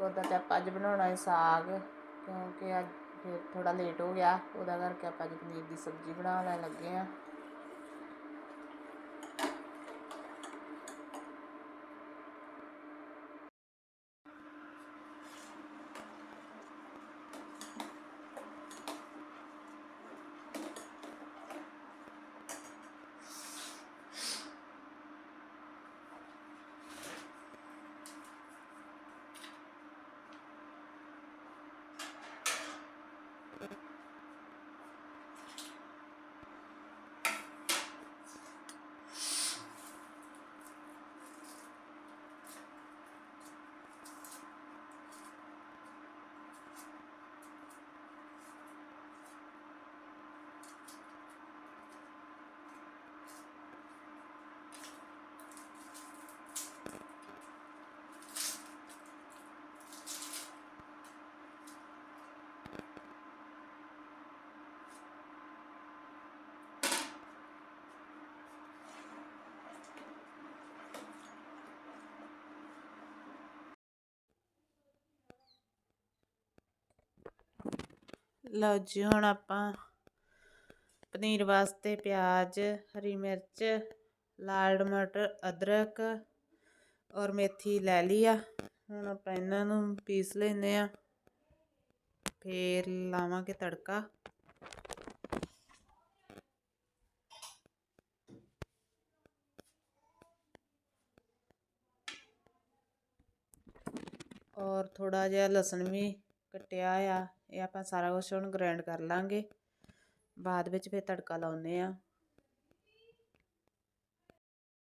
ਉਹਦਾ ਤੇ ਆਪਾਂ ਅੱਜ ਬਣਾਉਣਾ ਹੈ ਸਾਗ, ਕਿਉਂਕਿ ਅੱਜ ਫਿਰ ਥੋੜਾ ਲੇਟ ਹੋ ਗਿਆ। ਉਹਦਾ ਕਰਕੇ ਆਪਾਂ ਅੱਜ ਪਨੀਰ ਦੀ ਸਬਜ਼ੀ ਬਣਾਉਣ ਲੱਗੇ ਆ ਲਓ ਜੀ, ਹੁਣ ਆਪਾਂ ਪਨੀਰ ਵਾਸਤੇ ਪਿਆਜ਼, ਹਰੀ ਮਿਰਚ, ਲਾਲ ਟਮਾਟਰ, ਅਦਰਕ ਔਰ ਮੇਥੀ ਲੈ ਲਈ ਆ। ਹੁਣ ਆਪਾਂ ਇਹਨਾਂ ਨੂੰ ਪੀਸ ਲੈਨੇ ਆ। ਫੇਰ ਲਾਵਾਂਗੇ ਤੜਕਾ। ਔਰ ਥੋੜਾ ਜਿਹਾ ਲਸਣ ਵੀ ਕੱਟਿਆ ਆ। ਇਹ ਆਪਾਂ ਸਾਰਾ ਕੁਝ ਹੁਣ ਗ੍ਰਾਈਂਡ ਕਰ ਲਾਂਗੇ। ਬਾਅਦ ਵਿੱਚ ਫਿਰ ਤੜਕਾ ਲਾਉਨੇ ਆ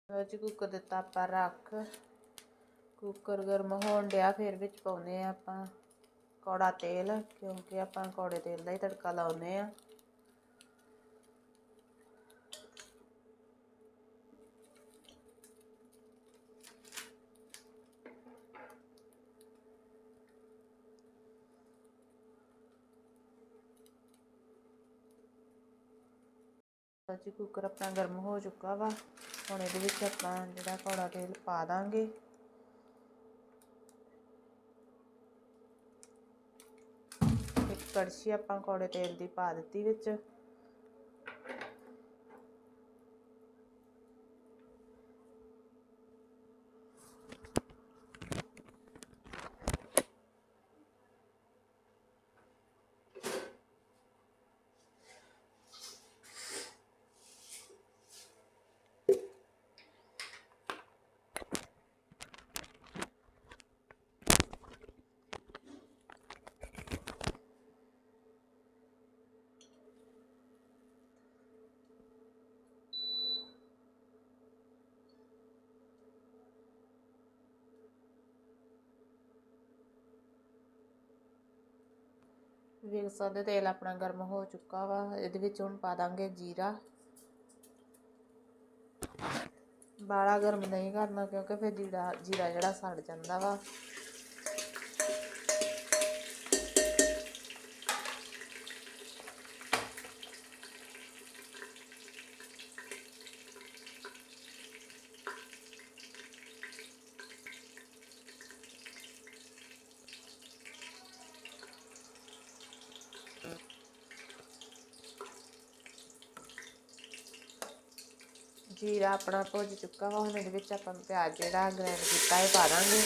ਲਓ ਜੀ ਕੁੱਕਰ ਦਿੱਤਾ ਆਪਾਂ ਰੱਖ। ਕੁੱਕਰ ਗਰਮ ਹੋਣ ਡਿਆ, ਫਿਰ ਵਿੱਚ ਪਾਉਨੇ ਆ ਆਪਾਂ ਕੌੜਾ ਤੇਲ, ਕਿਉਂਕਿ ਆਪਾਂ ਕੌੜੇ ਤੇਲ ਦਾ ਹੀ ਤੜਕਾ ਲਾਉਨੇ ਆ ਜੀ ਕੁੱਕਰ ਆਪਣਾ ਗਰਮ ਹੋ ਚੁੱਕਾ ਵਾ। ਹੁਣ ਇਹਦੇ ਵਿੱਚ ਆਪਾਂ ਜਿਹੜਾ ਕੌੜਾ ਤੇਲ ਪਾ ਦਾਂਗੇ। ਇੱਕ ਕੜਛੀ ਆਪਾਂ ਕੌੜੇ ਤੇਲ ਦੀ ਪਾ ਦਿੱਤੀ ਵਿੱਚ। ਵੇਖ ਸਕਦੇ ਤੇਲ ਆਪਣਾ ਗਰਮ ਹੋ ਚੁੱਕਾ ਵਾ, ਇਹਦੇ ਵਿੱਚ ਹੁਣ ਪਾ ਦਾਂਗੇ ਜੀਰਾ। ਬਾਲਾ ਗਰਮ ਨਹੀਂ ਕਰਨਾ, ਕਿਉਂਕਿ ਫਿਰ ਜੀਰਾ ਜੀਰਾ ਜਿਹੜਾ ਸੜ ਜਾਂਦਾ ਵਾ। ਜੀਰਾ ਆਪਣਾ ਭੁੱਜ ਚੁੱਕਾ ਵਾ, ਹੁਣ ਇਹਦੇ ਵਿੱਚ ਆਪਾਂ ਪਿਆਜ਼ ਜਿਹੜਾ ਗ੍ਰਾਈਂਡ ਕੀਤਾ, ਇਹ ਪਾ ਦਾਂਗੇ।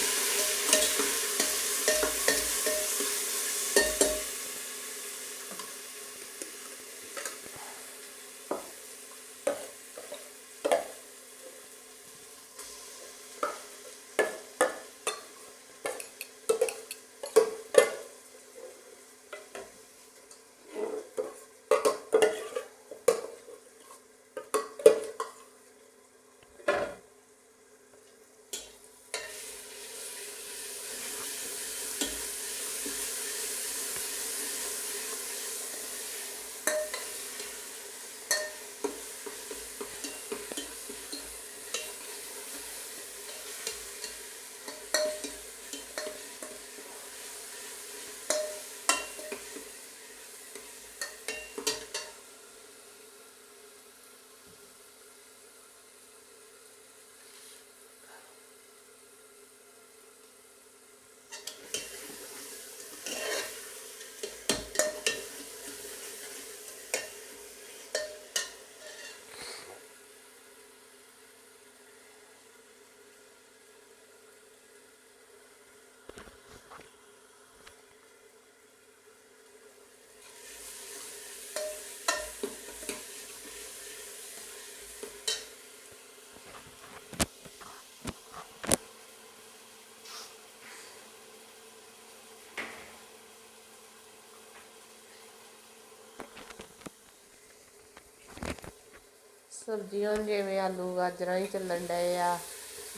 ਸਬਜ਼ੀਆਂ ਜਿਵੇਂ ਆਲੂ, ਗਾਜਰਾਂ ਹੀ ਚੱਲਣ ਡਏ ਆ,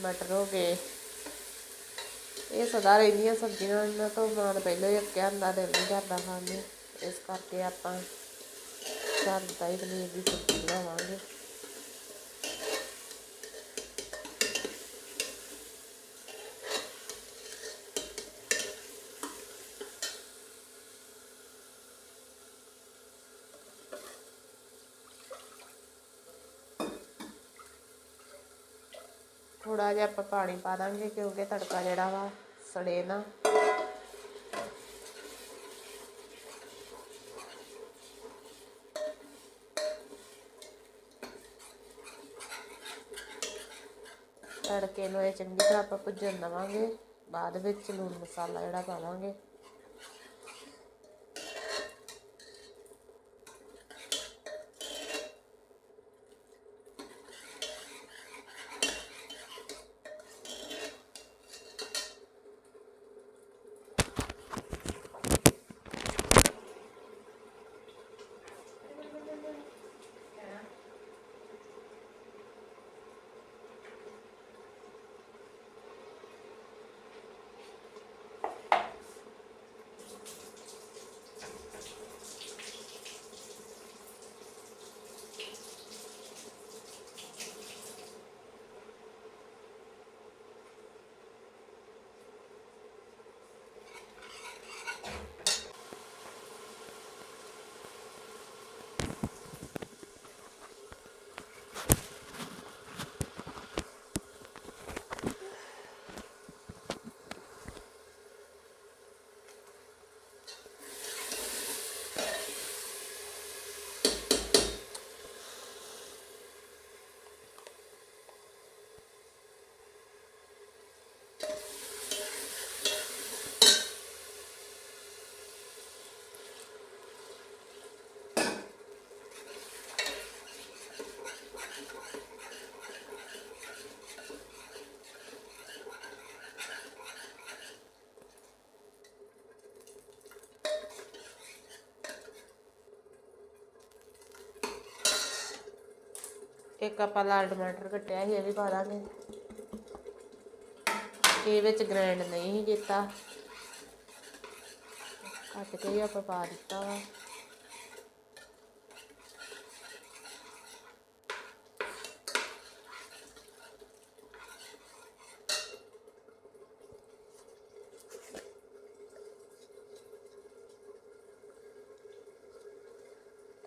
ਮਟਰ ਹੋ ਗਏ। ਇਹ ਸਦਾ ਰਹਿੰਦੀਆਂ ਸਬਜ਼ੀਆਂ, ਇਹਨਾਂ ਤੋਂ ਮਾਣ ਪਹਿਲਾਂ ਹੀ ਅੱਕਿਆ ਹੁੰਦਾ ਦਿਲ ਨਹੀਂ ਕਰਦਾ ਖਾਣ ਨੂੰ। ਇਸ ਕਰਕੇ ਆਪਾਂ ਘਰ ਦਾ ਹੀ ਪਨੀਰ ਦੀ ਸਬਜ਼ੀ ਬਣਾਵਾਂਗੇ। ਥੋੜਾ ਜਿਹਾ ਆਪਾਂ ਪਾਣੀ ਪਾ ਦਾਂਗੇ ਕਿਉਂਕਿ ਤੜਕਾ ਜਿਹੜਾ ਵਾ ਸੜੇ ਨਾ। ਤੜਕੇ ਨੂੰ ਇਹ ਚੰਗੀ ਤਰ੍ਹਾਂ ਆਪਾਂ ਭੁੱਜਣ ਦੇਵਾਂਗੇ ਬਾਅਦ ਵਿੱਚ ਲੂਣ ਮਸਾਲਾ ਜਿਹੜਾ ਪਾਵਾਂਗੇ। ਇੱਕ ਆਪਾਂ ਲਾਲ ਟਮਾਟਰ ਕੱਟਿਆ ਸੀ, ਇਹ ਵੀ ਪਾ ਦਾਂਗੇ ਇਹ ਵਿੱਚ ਗ੍ਰਾਈਂਡ ਨਹੀਂ ਕੀਤਾ। ਕੱਟ ਕੇ ਹੀ ਆਪਾਂ ਪਾ ਦਿੱਤਾ ਵਾ।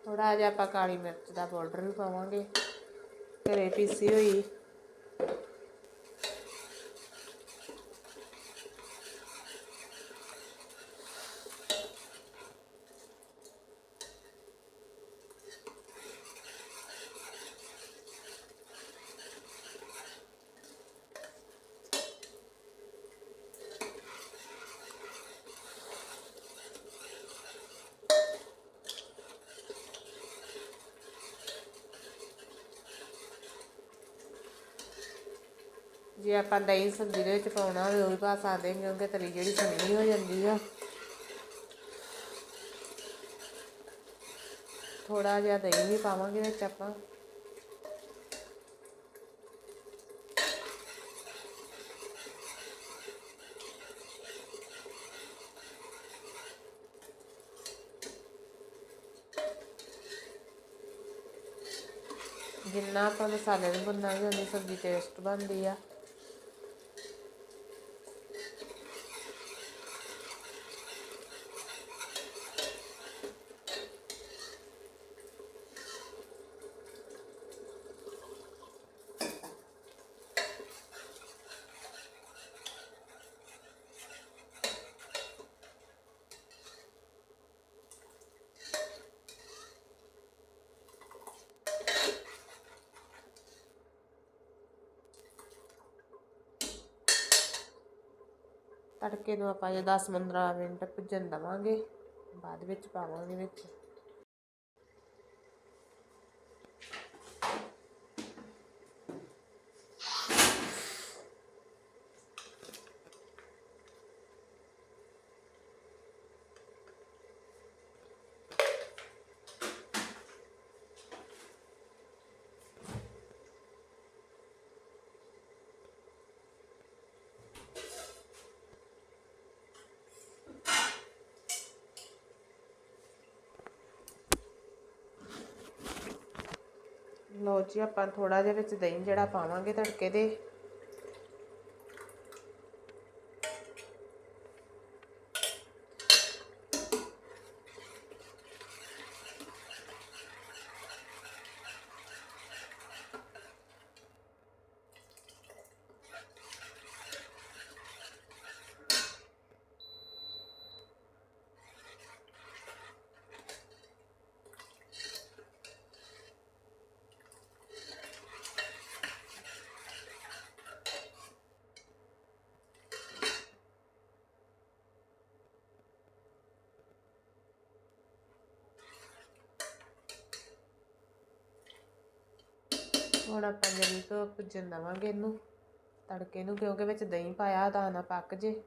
ਥੋੜਾ ਜਿਹਾ ਆਪਾਂ ਕਾਲੀ ਮਿਰਚ ਦਾ ਪਾਊਡਰ ਵੀ ਪਾਵਾਂਗੇ। ਘਰੇ ਪੀਸੀ ਹੋਈ ਜੇ ਆਪਾਂ ਦਹੀਂ ਸਬਜ਼ੀ ਦੇ ਵਿੱਚ ਪਾਉਣਾ ਹੋਵੇ, ਉਹ ਵੀ ਪਾ ਸਕਦੇ ਹਾਂ, ਕਿਉਂਕਿ ਤਰੀ ਜਿਹੜੀ ਠੰਡੀ ਹੋ ਜਾਂਦੀ ਆ। ਥੋੜਾ ਜਿਹਾ ਦਹੀਂ ਵੀ ਪਾਵਾਂਗੇ ਵਿੱਚ ਆਪਾਂ। ਜਿੰਨਾ ਆਪਾਂ ਮਸਾਲੇ ਨੂੰ ਭੁੰਨਾਂਗੇ ਉਨੀ ਸਬਜ਼ੀ ਟੇਸਟ ਬਣਦੀ ਆ। ਤੜਕੇ ਨੂੰ ਆਪਾਂ ਜੇ 10-15 ਮਿੰਟ ਭੁੱਜਣ ਦੇਵਾਂਗੇ ਬਾਅਦ ਵਿੱਚ ਪਾਵਾਂਗੇ ਵਿੱਚ। ਲਓ ਜੀ ਆਪਾਂ ਥੋੜਾ ਜਿਹਾ ਵਿੱਚ ਦਹੀਂ ਜਿਹੜਾ ਪਾਵਾਂਗੇ ਤੜਕੇ ਦੇ। ਹੁਣ ਆਪਾਂ ਜਿਹੜੀ ਕੁ ਭੁੱਜਣ ਦੇਵਾਂਗੇ ਇਹਨੂੰ। ਤੜਕੇ ਨੂੰ, ਕਿਉਂਕਿ ਵਿੱਚ ਦਹੀਂ ਪਾਇਆ, ਤਾਂ ਨਾ ਪੱਕ ਜੇ।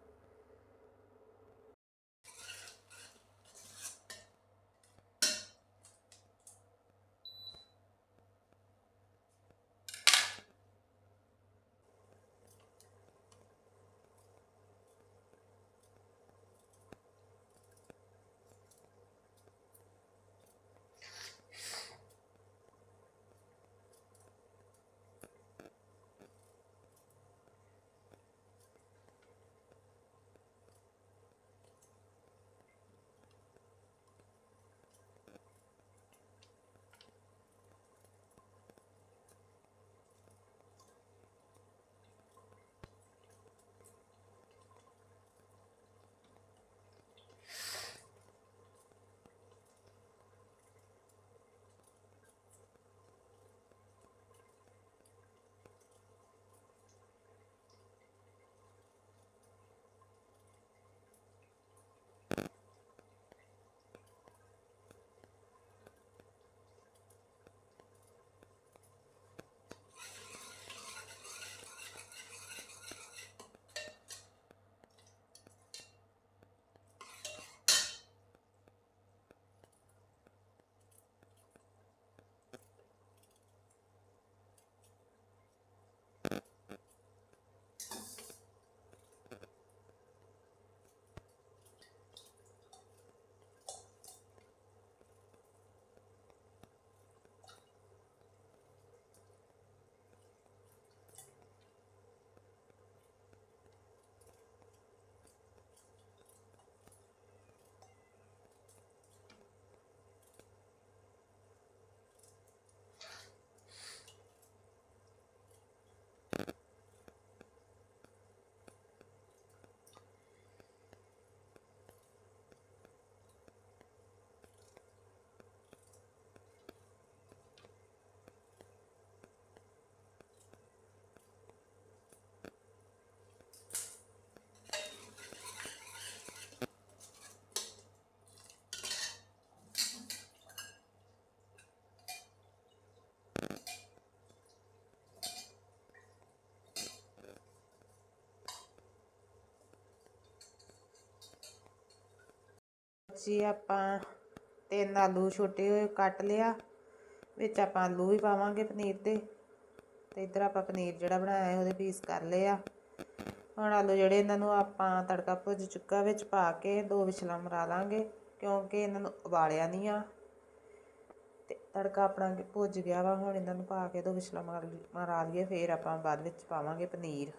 ਜੀ ਆਪਾਂ ਤਿੰਨ ਆਲੂ ਛੋਟੇ ਹੋਏ ਕੱਟ ਲਿਆ, ਵਿੱਚ ਆਪਾਂ ਆਲੂ ਵੀ ਪਾਵਾਂਗੇ ਪਨੀਰ ਦੇ। ਤੇ ਇਧਰ ਆਪਾਂ ਪਨੀਰ ਜਿਹੜਾ ਬਣਾਇਆ ਉਹਦੇ ਪੀਸ ਕਰ ਲਏ ਆ। ਹੁਣ ਆਲੂ ਜਿਹੜੇ ਇਹਨਾਂ ਨੂੰ ਆਪਾਂ ਤੜਕਾ ਭੁੱਜ ਚੁੱਕਾ, ਵਿੱਚ ਪਾ ਕੇ ਦੋ ਵਿਛਲਾ ਮਰਾ ਲਾਂਗੇ, ਕਿਉਂਕਿ ਇਹਨਾਂ ਨੂੰ ਉਬਾਲਿਆ ਨਹੀਂ ਆ। ਤੇ ਤੜਕਾ ਆਪਣਾ ਭੁੱਜ ਗਿਆ ਵਾ, ਹੁਣ ਇਹਨਾਂ ਨੂੰ ਪਾ ਕੇ ਦੋ ਵਿਛਲਾ ਮਾਰ ਮਰਾ ਲਈਏ, ਫੇਰ ਆਪਾਂ ਬਾਅਦ ਵਿੱਚ ਪਾਵਾਂਗੇ ਪਨੀਰ।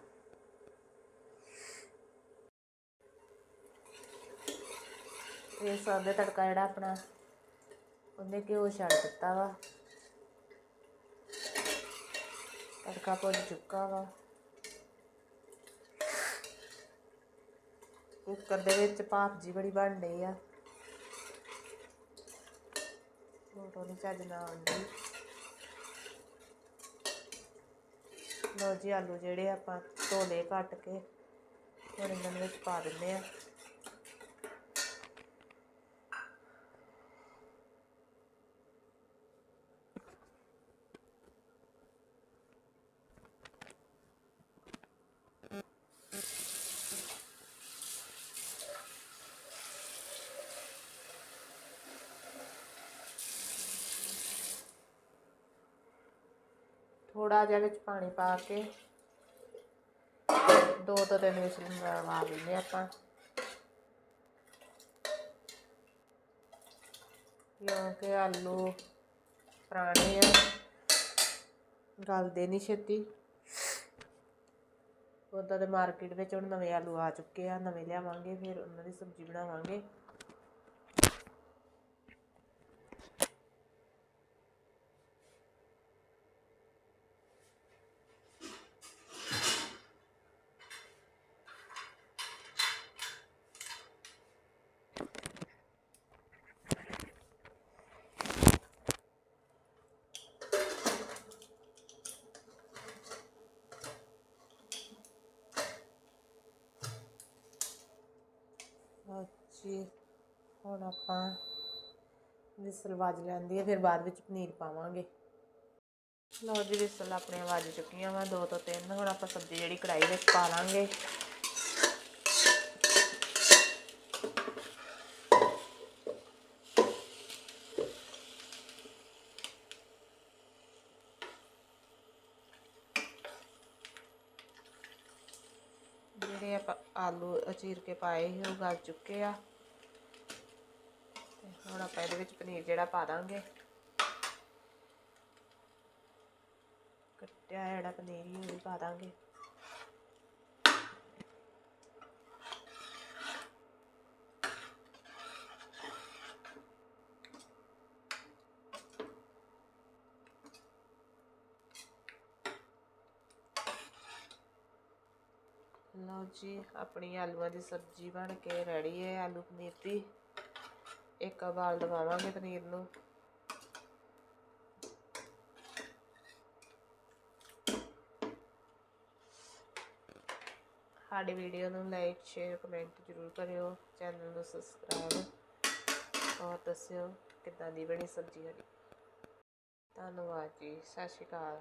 ਇਹ ਸਭ ਦਾ ਤੜਕਾ ਜਿਹੜਾ ਆਪਣਾ, ਉਹਨੇ ਘਿਓ ਛੱਡ ਦਿੱਤਾ ਵਾ। ਤੜਕਾ ਭੁੱਜ ਚੁੱਕਾ ਵਾ। ਕੁੱਕਰ ਦੇ ਵਿੱਚ ਭਾਪ ਜੀ ਬੜੀ ਬਣ ਰਹੀ ਆ। ਫੋਟੋ ਨਹੀਂ ਚੱਜ ਨਾ ਆਉਂਦੀ ਲੋ ਜੀ, ਆਲੂ ਜਿਹੜੇ ਆਪਾਂ ਧੋਲੇ ਕੱਟ ਕੇ ਹੁਣ ਇਹਨਾਂ ਵਿੱਚ ਪਾ ਦਿੰਦੇ ਆ। ਥੋੜਾ ਜਿਹਾ ਵਿੱਚ ਪਾਣੀ ਪਾ ਕੇ ਦੋ ਤੋਂ ਤਿੰਨ ਵਿਸਲ ਮਰਵਾ ਲੈਂਦੇ ਆਪਾਂ। ਕਿਉਂਕਿ ਆਲੂ ਪੁਰਾਣੇ ਆ। ਗਲਦੇ ਨਹੀਂ ਛੇਤੀ। ਉਦਾਂ ਦੇ ਮਾਰਕੀਟ ਵਿੱਚ ਹੁਣ ਨਵੇਂ ਆਲੂ ਆ ਚੁੱਕੇ ਆ, ਨਵੇਂ ਲਿਆਵਾਂਗੇ, ਫਿਰ ਉਹਨਾਂ ਦੀ ਸਬਜ਼ੀ ਬਣਾਵਾਂਗੇ ਲਓ ਜੀ, ਹੁਣ ਆਪਾਂ ਵਿਸਲ ਵੱਜ ਲੈਂਦੀ ਹੈ, ਫਿਰ ਬਾਅਦ ਵਿੱਚ ਪਨੀਰ ਪਾਵਾਂਗੇ। ਲਓ ਜੀ, ਵਿਸਲ ਆਪਣੇ ਵੱਜ ਚੁੱਕੀਆਂ ਵਾ, ਦੋ ਤੋਂ ਤਿੰਨ, ਹੁਣ ਆਪਾਂ ਸਬਜ਼ੀ ਜਿਹੜੀ ਕੜਾਈ ਵਿੱਚ ਪਾ ਲਾਂਗੇ ਜਿਹੜੇ ਆਪਾਂ ਆਲੂ ਚੀਰ ਕੇ ਪਾਏ ਸੀ, ਉਹ ਗਲ ਚੁੱਕੇ ਆ। ਤੇ ਹੁਣ ਆਪਾਂ ਇਹਦੇ ਵਿੱਚ ਪਨੀਰ ਜਿਹੜਾ ਪਾ ਦਾਂਗੇ। ਕੱਟਿਆ ਜਿਹੜਾ ਪਨੀਰ ਹੀ ਉਹ ਵੀ ਪਾ ਦਾਂਗੇ। ਲਓ ਜੀ, ਆਪਣੀ ਆਲੂਆਂ ਦੀ ਸਬਜ਼ੀ ਬਣ ਕੇ ਰੈਡੀ ਹੈ, ਆਲੂ ਪਨੀਰ ਦੀ। ਇੱਕ ਉਬਾਲ ਦਵਾਵਾਂਗੇ ਪਨੀਰ ਨੂੰ। ਸਾਡੀ ਵੀਡੀਓ ਨੂੰ ਲਾਈਕ ਸ਼ੇਅਰ ਕਮੈਂਟ ਜ਼ਰੂਰ ਕਰਿਓ। ਚੈਨਲ ਨੂੰ ਸਬਸਕ੍ਰਾਈਬ ਔਰ ਦੱਸਿਓ ਕਿੱਦਾਂ ਦੀ ਬਣੀ ਸਬਜ਼ੀ ਸਾਡੀ। ਧੰਨਵਾਦ ਜੀ, ਸਤਿ ਸ਼੍ਰੀ ਅਕਾਲ।